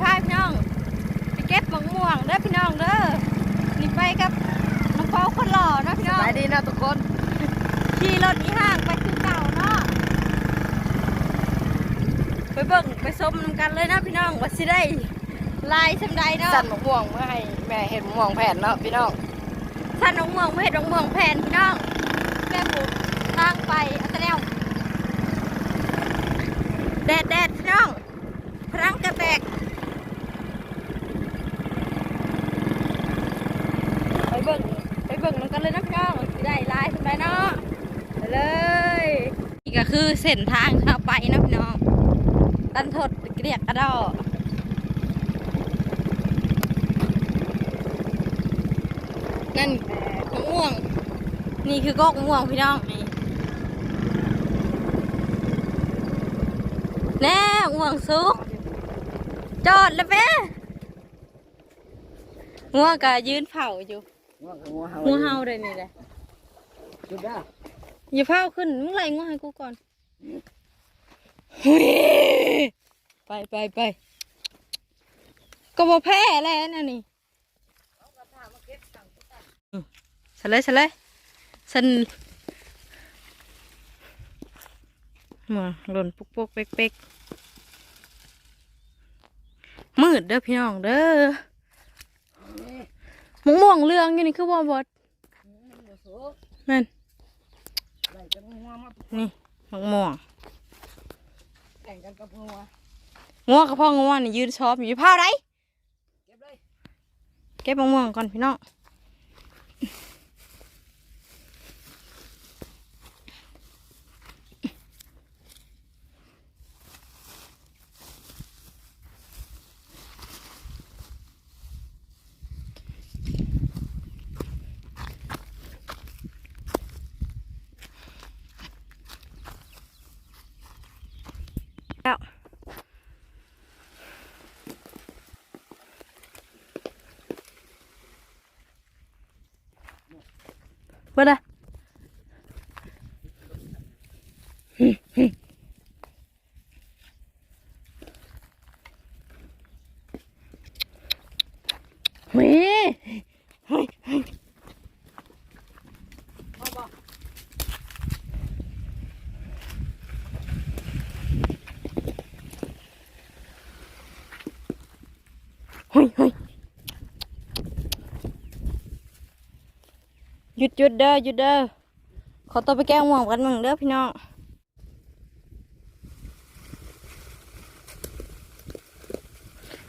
พาพี่น้องไปเก็บมะม่วงเด้อพี่น้องเด้อนี่ไปกับน้องเปาคนหล่อเนาะพี่น้องไปดีนะทุกคนขี่รถอีห่างไปคือเก่าเนาะไปเบิ่งไปชมนำกันเลยนะพี่น้องว่าสิได้ลายสำใดเนาะสั่นมะม่วงเมื่อให้แม่เห็นมะม่วงแผ่นเนาะพี่น้องท่านน้องเมืองไม่เห็นน้องเมืองแผ่นพี่น้องแม่บุกทางไปอัตแนวแดดแดดพี่น้องพลังกระแตก ไปเบิ่งไปเบิ่งมันกันเลยนะพี่น้องสิได้ลายสบายเนาะไปเลยนี่ก็คือเส้นทางทางไปนะพี่น้องตันทดเกลียกกระดอนั่นมะม่วง นี่คือกอกม่วงพี่น้องนี่แน่ม่วงสุกจอดแล้วเป้ง่วงก็ยืนเผาอยู่ ม่วงคืองัวเห่างูเห่าเลยนี่แหละจุดได้อย่าเผาขึ้นมึงไล่งูให้กูก่อนหุยไปไปไปก็บอแพ้แล้วนะนี่สเลยสเลยสันมาหล่นปุกปุกเป๊กเป๊กมืดเด้อพี่น้องเด้อ มงม่วงเรื่องอยู่นี่คือบ่บดแม่นไล่กันงัวมานี่มะม่วงแข่งกันกับงัวง่วงกับพ่อง่วงนี่ยืนชอบอยู่ผ้าไรเก็บเลยเก็บมะม่วงก่อนพี่น้อง เฮ้ยเฮ้ยเฮ้ยเฮ้ยเฮ้ยหยุดหยุดเด้อหยุดเด้อขอตัวไปแก้ง่วงกันมึงเด้อพี่น้อง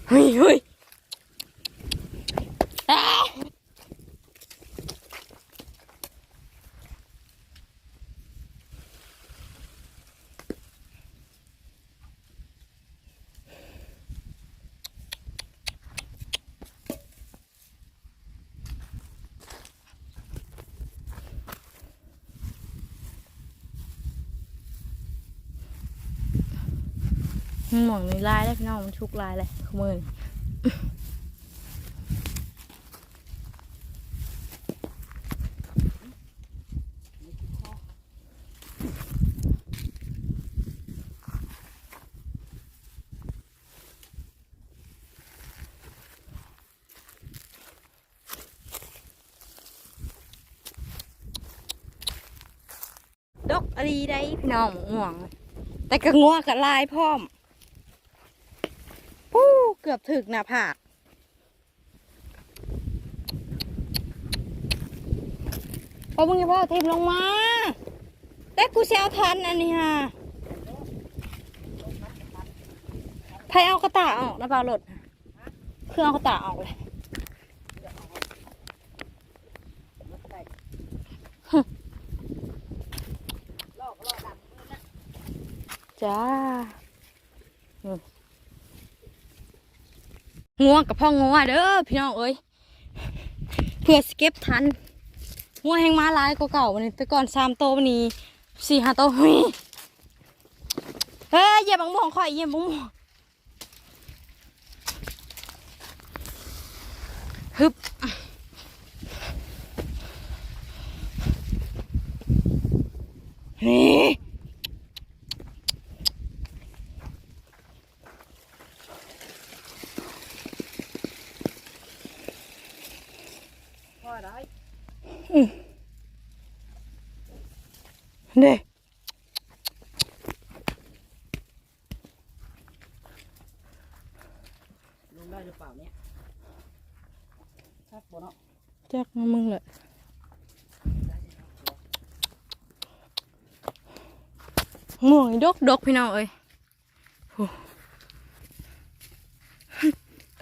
เฮ้ย มันหม่วงในลายแล้วพี่น้องมันชุกลายเลยขโมยดกอะไรได้พี่น้องม่วง แต่ก็งัวกับลายพร้อม กือบถึกหน้าผากพอมึงอย่าพ่อทิมลงมา แต่กูเสียทันอันนี้ฮะไพเอากระตาออกนะเปล่ารถคือเอากระตาออกเลยจ้าอืม งัวกับพ่องัวเด้อพี่น้องเอ้ยเพื่อสเก็บทันงัวแหงมาลายกว่าเก่าวันนี้แต่ก่อนสามโตวันนี้สี่ห้าโตเฮ้ยเฮ้ยเยียบบังม่วงข่อยเยียบบังม่วงฮึบ พ่ด้เด้ลงได้หรือเปล่าเนี่ยชักบนเนาะจักมึงแหละม่วงดกดกพี่น้องเอ้ย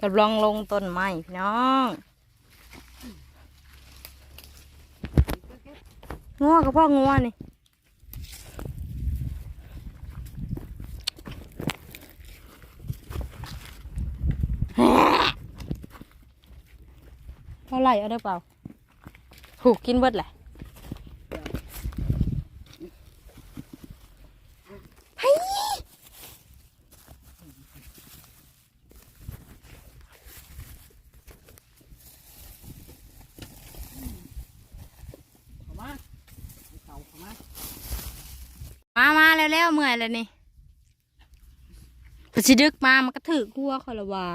กำลังลงต้นไม้พี่น้อง งัวกับพ่องัวนี่เท่าไหร่เอาได้เปล่า หูกินเบิดแหละเฮ้ย เข้ามาเอาเขาเข้ามา มามา แล้วเมื่อยแล้วนี่พอสิดึกมามันก็ถือกัวเขาละวา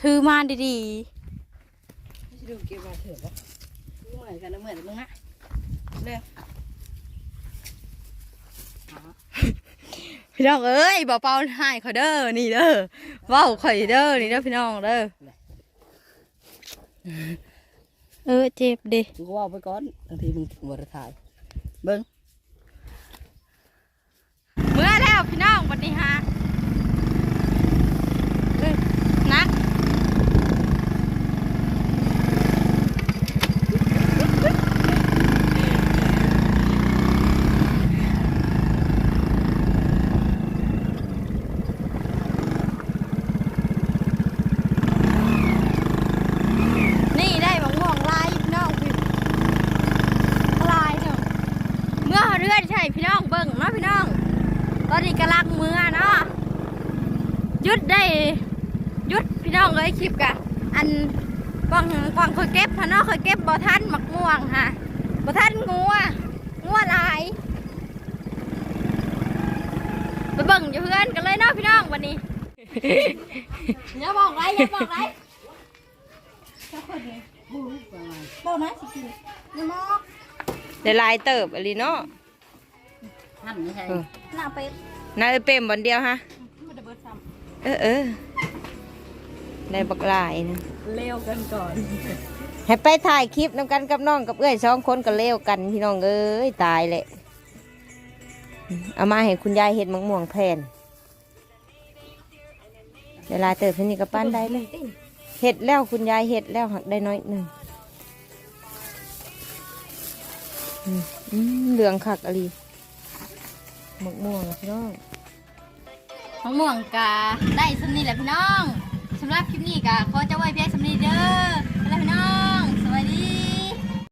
ถือมาดีไม่ใช่ดูเก็บมาเถอะวะเหมือนกันนะเหมือนมึงนะเร็วหา ๆ พี่น้องเอ้ยเบาๆให้เขาเด้อนี่เด้อเว้าข่อยเด้อนี่เด้อพี่น้องเด้อเออเจ็บดิมึงก็ว่าไปก่อนบางทีมึงบริถ่ายเบิ้งเมื่อแล้วพี่น้องวันนี้ฮะเอ้ยนักนี่ได้บังม่วงลายพี่น้องพี่ลายเถอะเมื่อเรื่อนใช่พี่น้องเบิ่งเนาะพี่น้อง ตอนนี้กำลังมือเนาะห ยุดได้หยุดพี่น้องเลยคลิปกะอันฟังฟังเคยเก็บพะเนาะเคยเก็บบ่ทันหมักม่วงฮะบ่ทันงัวงัวลายไปเบิ่งอยู่เพื่อนกันเลยเนาะพี่น้องวันนี้อย่าบอกไรอย่าบอกไรบอกนะสิกินอย่ามอกได้หลายเติบอะไรเนาะท่านไม่ใช่เออหน้าไปน่าจะเป็นวันเดียวฮะมันจะเบิดซ้ เออเออได้บักหลายนะเร็วกันก่อนให้ไปถ่ายคลิปนำกันกับน้องกับเอ้อยสองคนก็เลี้ยวกันพี่น้องเอ้ยตายแหละเอามาให้คุณยายเห็ดมังม่วงแผ่นเวลาเติบเท่านี้ก็ปั้นได้เลยเห็ดแล้วคุณยายเห็ดแล้วหักได้น้อยหนึ่งอืมอืมเหลืองคักอะไรมังม่วงพี่น้องำ มะม่วงกาได้สำนีแหละพี่น้องสำหรับคลิปนี้กะขอจะไว้เพียงสำนีเด้อแล้วพี่น้อง